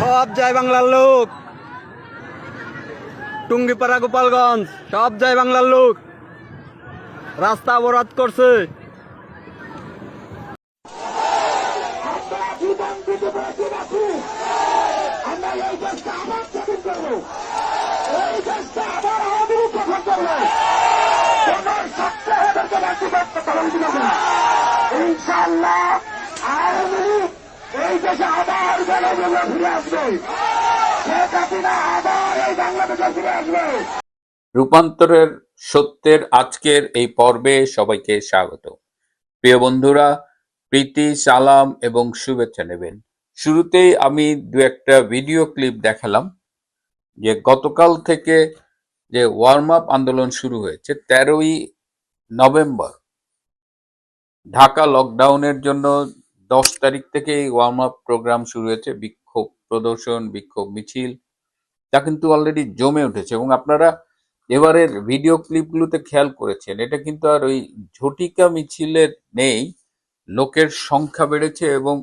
সব জয় বাংলার লোক। টুঙ্গিপাড়া গোপালগঞ্জ সব জয় বাংলার লোক। রাস্তা অবরোধ করছে। এই দেশে আবার বেড়ে ফিরে আসবে। শেখ হাসিনা আবার এই বাংলাদেশে ফিরে আসবে। রূপান্তরের সত্যের আজকের এই পর্বে সবাইকে স্বাগত। প্রিয় বন্ধুরা, প্রীতি, সালাম এবং শুভেচ্ছা নেবেন। শুরুতেই আমি দু একটা ভিডিও ক্লিপ দেখালাম, যে গতকাল থেকে যে ওয়ার্ম আপ আন্দোলন শুরু হয়েছে, তেরোই নভেম্বর। ঢাকা লকডাউনের জন্য দশ তারিখ থেকে এই ওয়ার্ম আপ প্রোগ্রাম শুরু হয়েছে। বিক্ষোভ প্রদর্শন, বিক্ষোভ মিছিল তা কিন্তু অলরেডি জমে উঠেছে এবং আপনারা এবারের ভিডিও ক্লিপগুলোতে খেয়াল করেছেন। এটা কিন্তু আর ওই ঝটিকা মিছিলের নেই, লোকের সংখ্যা বেড়েছে এবং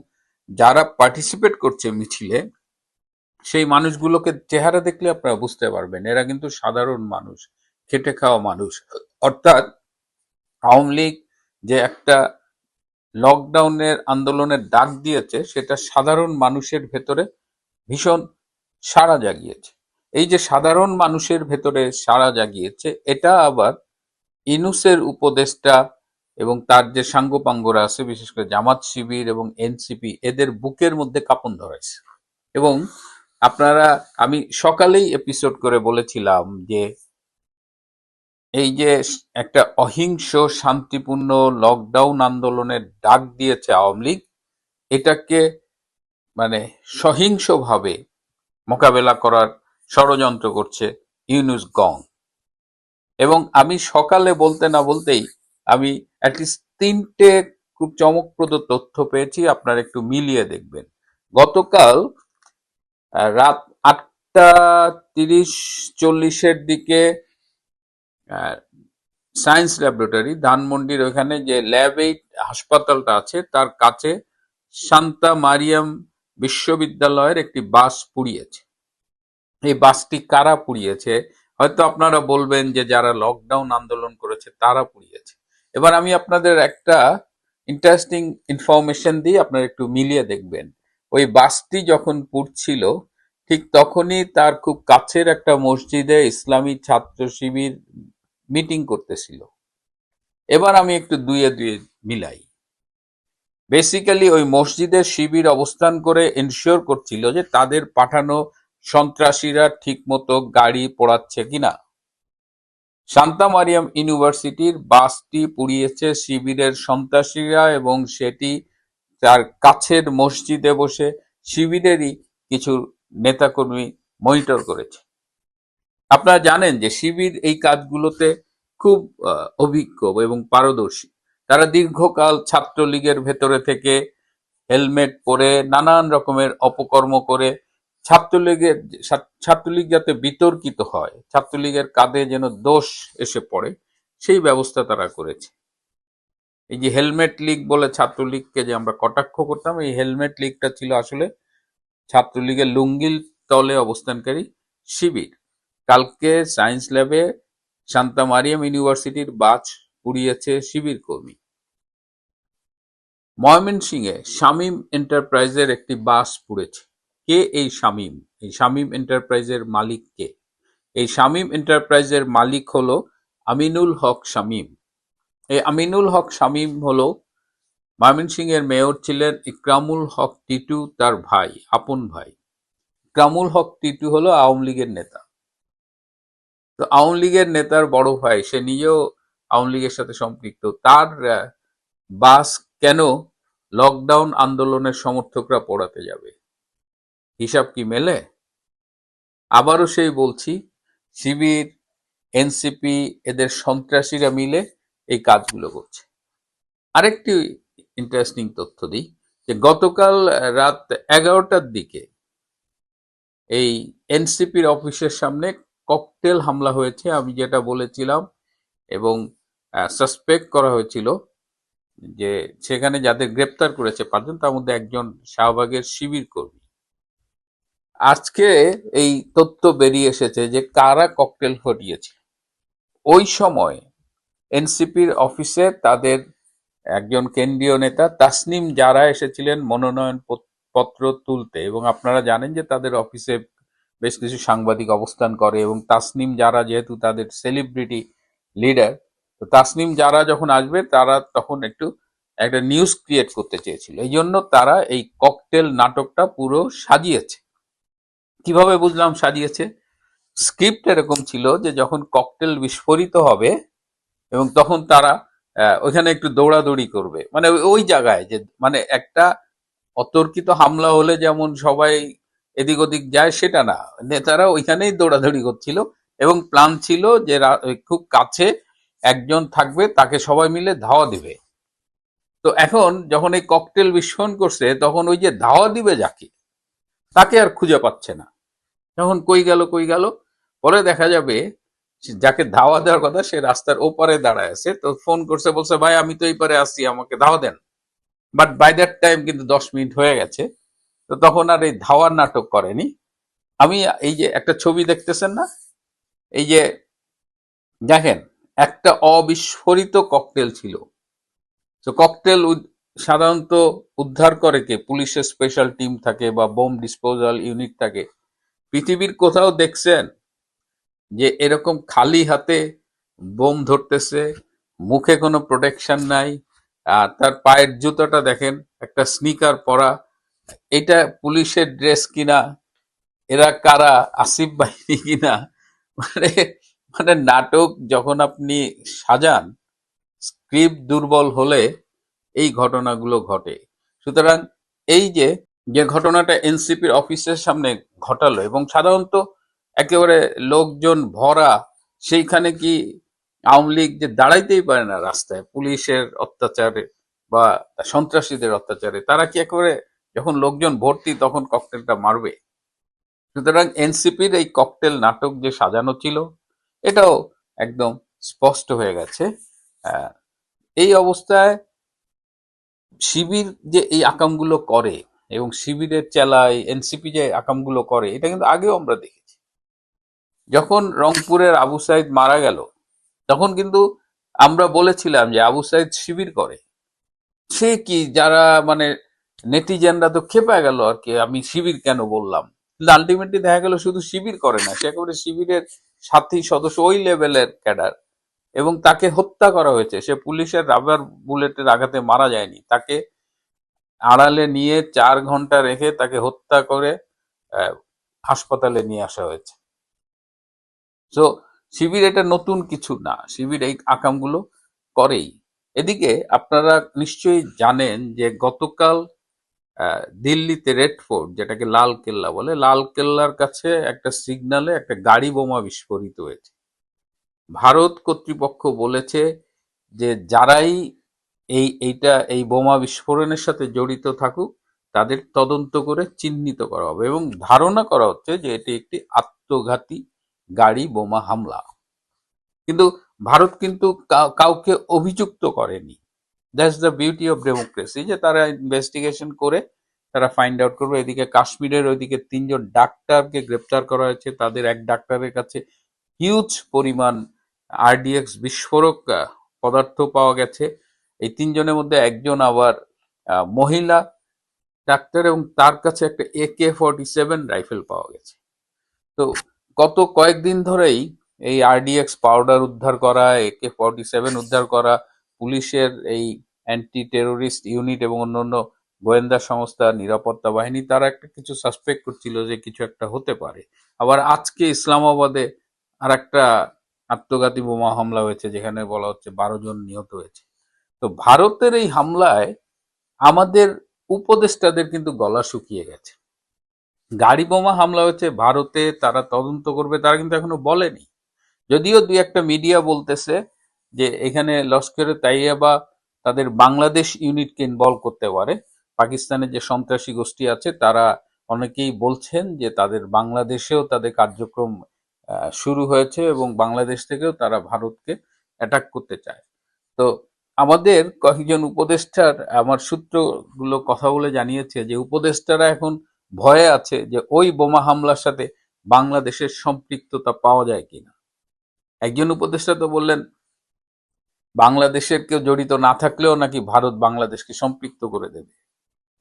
যারা পার্টিসিপেট করছে মিছিলে, সেই মানুষগুলোকে চেহারা দেখলে আপনারা বুঝতে পারবেন। এরা কিন্তু সাধারণ মানুষ, খেটে খাওয়া মানুষ। অর্থাৎ আওয়ামী লীগ যে একটা লকডাউনের আন্দোলনের ডাক দিয়েছে, সেটা সাধারণ মানুষের ভেতরে ভীষণ সাড়া জাগিয়েছে। এই যে সাধারণ মানুষের ভেতরে সাড়া জাগিয়েছে, এটা আবার ইনুসের উপদেষ্টা এবং তার যে সাঙ্গপাঙ্গরা আছে, বিশেষ করে জামাত শিবির এবং এনসিপি, এদের বুকের মধ্যে কাঁপন ধরেছে এবং আপনারা, আমি সকালেই এপিসোড করে বলেছিলাম যে এই যে একটা অহিংস, শান্তিপূর্ণ লকডাউন আন্দোলনের ডাক দিয়েছে আওয়ামী লীগ, এটাকে মানে সহিংসভাবে মোকাবেলা করার ষড়যন্ত্র করছে ইউনুস গং। এবং আমি সকালে বলতে না বলতেই আমি অ্যাটলিস্ট তিনটে খুব চমকপ্রদ তথ্য পেয়েছি, আপনারা একটু মিলিয়ে দেখবেন। গতকাল রাত আটটা তিরিশ চল্লিশের দিকে সায়েন্স ল্যাবরেটরি, ধানমন্ডির ওখানে যে ল্যাব এইট হাসপাতালটা আছে, তার কাছে শান্তা মারিয়াম বিশ্ববিদ্যালয়ের একটি বাস পুড়িয়েছে। এই বাসটি কারা পুড়িয়েছে? হয়তো আপনারা বলবেন যে যারা লকডাউন আন্দোলন করেছে, তারা পুড়িয়েছে। এবার আমি আপনাদের একটা ইন্টারেস্টিং ইনফরমেশন দিই আপনারা একটু মিলিয়ে দেখবেন। ওই বাসটি যখন পুড়ছিল, ঠিক তখনই তার খুব কাছের একটা মসজিদে ইসলামী ছাত্র শিবির মিটিং করতেছিল। এবার আমি একটু দুয়ে দুয়ে মিলাই। বেসিক্যালি ওই মসজিদের শিবির অবস্থান করে এনশিওর করছিল যে তাদের পাঠানো সন্ত্রাসীরা ঠিকমতো গাড়ি পোড়াচ্ছে কিনা। শান্তা মারিয়াম ইউনিভার্সিটির বাসটি পুড়িয়েছে শিবিরের সন্ত্রাসীরা এবং সেটি তার কাছের মসজিদে বসে শিবিরেরই কিছু নেতাকর্মী মনিটর করেছে। আপনারা জানেন যে শিবির এই কাজগুলোতে খুব অভিজ্ঞ এবং পারদর্শী। তারা দীর্ঘকাল ছাত্রলীগের ভেতরে থেকে হেলমেট পরে নানান রকমের অপকর্ম করে ছাত্রলীগের ছাত্রলীগ যাতে বিতর্কিত হয়, ছাত্রলীগের কাঁধে যেন দোষ এসে পড়ে, সেই ব্যবস্থা তারা করেছে। এই যে হেলমেট লীগ বলে ছাত্রলীগকে যে আমরা কটাক্ষ করতাম, এই হেলমেট লীগটা ছিল আসলে ছাত্রলীগের লুঙ্গিল তলে অবস্থানকারী শিবির। কালকে সায়েন্স ল্যাবে শান্তা মারিয়াম ইউনিভার্সিটির বাস পুড়িয়েছে শিবির কর্মী। ময়মনসিংহে শামীম এন্টারপ্রাইজের একটি বাস পুড়েছে। কে এই শামীম? এই শামীম এন্টারপ্রাইজের মালিক কে? এই শামীম এন্টারপ্রাইজের মালিক হলো আমিনুল হক শামীম। এই আমিনুল হক শামীম হলো ময়মনসিংহের মেয়র ছিলেন ইকরামুল হক টিটু তার ভাই, আপন ভাই। ইকরামুল হক টিটু হলো আওয়ামী লীগের নেতা। তো আওয়ামী লীগের নেতার বড় ভাই, সে নিজেও আওয়ামী লীগের সাথে সম্পৃক্ত। তার বাস কেন লকডাউন আন্দোলনের সমর্থকরা পড়াতে যাবে? হিসাব কি মেলে? আবারও সেই বলছি, শিবির, এনসিপি এদের সন্ত্রাসীরা মিলে এই কাজগুলো করছে। আরেকটি ইন্টারেস্টিং তথ্য দিই, যে গতকাল রাত এগারোটার দিকে এই এনসিপির অফিসের সামনে ককটেল হামলা হয়েছে, আমি যেটা বলেছিলাম, এবং সাসপেক্ট করা হয়েছিল যে সেখানে যাদের গ্রেপ্তার করেছে পাঁচজন, তার মধ্যে একজন শাহবাগের শিবির কর্মী। আজকে এই তথ্য বেরিয়ে এসেছে যে কারা ককটেল ঘটিয়েছে ওই সময় এনসিপির অফিসে তাদের একজন কেন্দ্রীয় নেতা তাসনিম যারা এসেছিলেন মনোনয়ন পত- পত্র তুলতে, এবং আপনারা জানেন যে তাদের অফিসে বেশ কিছু সাংবাদিক অবস্থান করে এবং তাসনিম যারা যেহেতু তাদের সেলিব্রিটি লিডার তো তাসনিম যারা যখন আসবে তারা তখন একটু একটা নিউজ ক্রিয়েট করতে চেয়েছিল। এই জন্য তারা এই ককটেল নাটকটা পুরো সাজিয়েছে। কীভাবে বুঝলাম সাজিয়েছে? স্ক্রিপ্ট এরকম ছিল যে যখন ককটেল বিস্ফোরিত হবে এবং তখন তারা আহ, ওইখানে একটু দৌড়াদৌড়ি করবে। মানে ওই জায়গায় যে মানে একটা অতর্কিত হামলা হলে যেমন সবাই এদিক ওদিক যায়, সেটা না। নেতারা ওইখানেই দৌড়াদৌড়ি করছিল এবং প্ল্যান ছিল যে খুব কাছে একজন থাকবে, তাকে সবাই মিলে ধাওয়া দিবে। তো এখন যখন এই ককটেল বিস্ফোরণ করছে, তখন ওই যে ধাওয়া দিবে যাকে, তাকে আর খুঁজে পাচ্ছে না। যখন কই গেল কই গেল? পরে দেখা যাবে যাকে ধাওয়া দেওয়ার কথা, সে রাস্তার ওপারে দাঁড়ায় আছে। তো ফোন করছে, বলছে, ভাই, আমি তো এই পারে আসছি, আমাকে ধাওয়া দেন। বাট বাই দ্যাট টাইম কিন্তু দশ মিনিট হয়ে গেছে। তো তখন আর এই ধাওয়ার নাটক করেনি। আমি এই যে একটা ছবি দেখতেছেন না? এই যে দেখেন, একটা অবিস্ফোরিত ককটেল ছিল। তো ককটেল সাধারণত উদ্ধার করে কে? পুলিশের স্পেশাল টিম থাকে বা বোম ডিসপোজাল ইউনিট থাকে। পৃথিবীর কোথাও দেখছেন যে এরকম খালি হাতে বোম ধরতেছে, মুখে কোনো প্রোটেকশন নাই, আর তার পায়ের জুতোটা দেখেন, একটা স্নিকার পরা এটা পুলিশের ড্রেস কিনা? এরা কারা? আসিফ বাহিনী কিনা? মানে মানে নাটক যখন আপনি সাজান, স্ক্রিপ্ট দুর্বল হলে এই ঘটনাগুলো ঘটে। সুতরাং এই যে যে ঘটনাটা এনসিপির অফিসের সামনে ঘটালো এবং সাধারণত একেবারে লোকজন ভরা, সেইখানে কি আওয়ামী লীগ যে দাঁড়াইতেই পারে না রাস্তায়, পুলিশের অত্যাচারে বা সন্ত্রাসীদের অত্যাচারে, তারা কি একেবারে যখন লোকজন ভর্তি, তখন ককটেলটা মারবে। সুতরাং এনসিপির এই ককটেল নাটক যে সাজানো ছিল, এটাও একদম স্পষ্ট হয়ে গেছে। এই অবস্থায় শিবির যে এই আকামগুলো করে এবং শিবিরের চেলায় এনসিপি যে আকামগুলো করে, এটা কিন্তু আগেও আমরা দেখেছি। যখন রংপুরের আবু সাইদ মারা গেল, তখন কিন্তু আমরা বলেছিলাম যে আবু সাইদ শিবির করে। সে কি যারা মানে নেটিজেনরা তো খেপে গেল আর কি, আমি শিবির কেন বললাম? কিন্তু আলটিমেটলি দেখা গেল শুধু শিবির করে না, সে একেবারে শিবিরের সাথী সদস্য ওই লেভেলের ক্যাডার। এবং তাকে হত্যা করা হয়েছে, সে পুলিশের রাবার বুলেটের আঘাতে মারা যায়নি। তাকে আড়ালে নিয়ে চার ঘণ্টা রেখে তাকে হত্যা করে হাসপাতালে নিয়ে আসা হয়েছে। তো শিবির এটা নতুন কিছু না, শিবির এই আকামগুলো করেই। এদিকে আপনারা নিশ্চয়ই জানেন যে গতকাল দিল্লিতে রেড ফোর্ট, যেটাকে লাল কেল্লা বলে, লাল কেল্লার কাছে একটা সিগনালে একটা গাড়ি বোমা বিস্ফোরিত হয়েছে। ভারত কর্তৃপক্ষ বলেছে যে যারাই এই, এইটা, এই বোমা বিস্ফোরণের সাথে জড়িত থাকুক, তাদের তদন্ত করে চিহ্নিত করা হবে এবং ধারণা করা হচ্ছে যে এটি একটি আত্মঘাতী গাড়ি বোমা হামলা। কিন্তু ভারত কিন্তু কাউকে অভিযুক্ত করেনি। That's the beauty of democracy যে তারা ইনভেস্টিগেশন করে, তারা ফাইন্ড আউট করবে। এদিকে কাশ্মীরের ওইদিকে তিনজন ডাক্তারকে গ্রেপ্তার করা হয়েছে। তাদের এক ডাক্তারের কাছে হিউজ পরিমাণ আরডিএক্স বিস্ফোরক পদার্থ পাওয়া গেছে। এই তিনজনের মধ্যে একজন আবার মহিলা ডাক্তার এবং তার কাছে একটা একে ফর্টি সেভেন রাইফেল পাওয়া গেছে। তো গত কয়েকদিন ধরেই এই আরডিএক্স পাউডার উদ্ধার করা একে ফর্টি সেভেন উদ্ধার করা, পুলিশের এই অ্যান্টি টেরোরিস্ট ইউনিট এবং অন্যান্য গোয়েন্দা সংস্থা নিরাপত্তা বাহিনী, তারা একটা কিছু সাসপেক্ট করছিল যে কিছু একটা হতে পারে। আবার আজকে ইসলামাবাদে আর একটা আত্মঘাতী বোমা হামলা হয়েছে, যেখানে বলা হচ্ছে বারো জন নিহত হয়েছে। তো ভারতের এই হামলায় আমাদের উপদেষ্টাদের কিন্তু গলা শুকিয়ে গেছে। গাড়ি বোমা হামলা হয়েছে, ভারতে তারা তদন্ত করবে, তারা কিন্তু এখনও বলেনি। যদিও দুই একটা মিডিয়া বলতেছে যে এখানে লস্করে তাইয়াবা তাদের বাংলাদেশ ইউনিটকে ইনভলভ করতে পারে। পাকিস্তানের যে সন্ত্রাসী গোষ্ঠী আছে, তারা অনেকেই বলছেন যে তাদের বাংলাদেশেও তাদের কার্যক্রম শুরু হয়েছে এবং বাংলাদেশ থেকেও তারা ভারতকে অ্যাটাক করতে চায়। তো আমাদের কয়েকজন উপদেষ্টার আমার সূত্রগুলো কথা বলে জানিয়েছে যে, উপদেষ্টারা এখন ভয়ে আছে যে ওই বোমা হামলার সাথে বাংলাদেশের সম্পৃক্ততা পাওয়া যায় কিনা। একজন উপদেষ্টা তো বললেন বাংলাদেশের কেউ জড়িত না থাকলেও নাকি ভারত বাংলাদেশকে সম্পৃক্ত করে দেবে।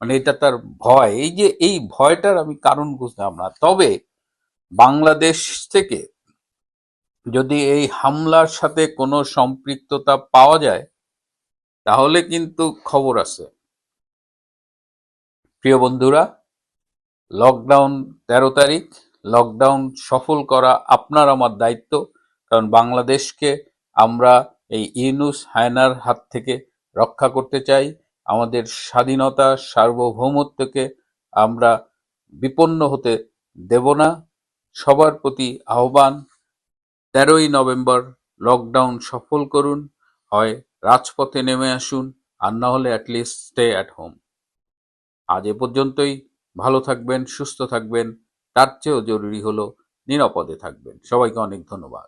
মানে এটা তার ভয়। এই যে, এই ভয়টার আমি কারণ বুঝলাম না। তবে বাংলাদেশ থেকে যদি এই হামলার সাথে কোনো সম্পৃক্ততা পাওয়া যায়, তাহলে কিন্তু খবর আছে। প্রিয় বন্ধুরা, লকডাউন তেরো তারিখ, লকডাউন সফল করা আপনার আমার দায়িত্ব। কারণ বাংলাদেশকে আমরা এই ইউনুস হায়নার হাত থেকে রক্ষা করতে চাই। আমাদের স্বাধীনতা, সার্বভৌমত্বকে আমরা বিপন্ন হতে দেব না। সবার প্রতি আহ্বান, তেরোই নভেম্বর লকডাউন সফল করুন, হয় রাজপথে নেমে আসুন, আর না হলে অ্যাটলিস্ট স্টে অ্যাট হোম আজ এ পর্যন্তই, ভালো থাকবেন, সুস্থ থাকবেন, তার চেয়েও জরুরি হলো নিরাপদে থাকবেন। সবাইকে অনেক ধন্যবাদ।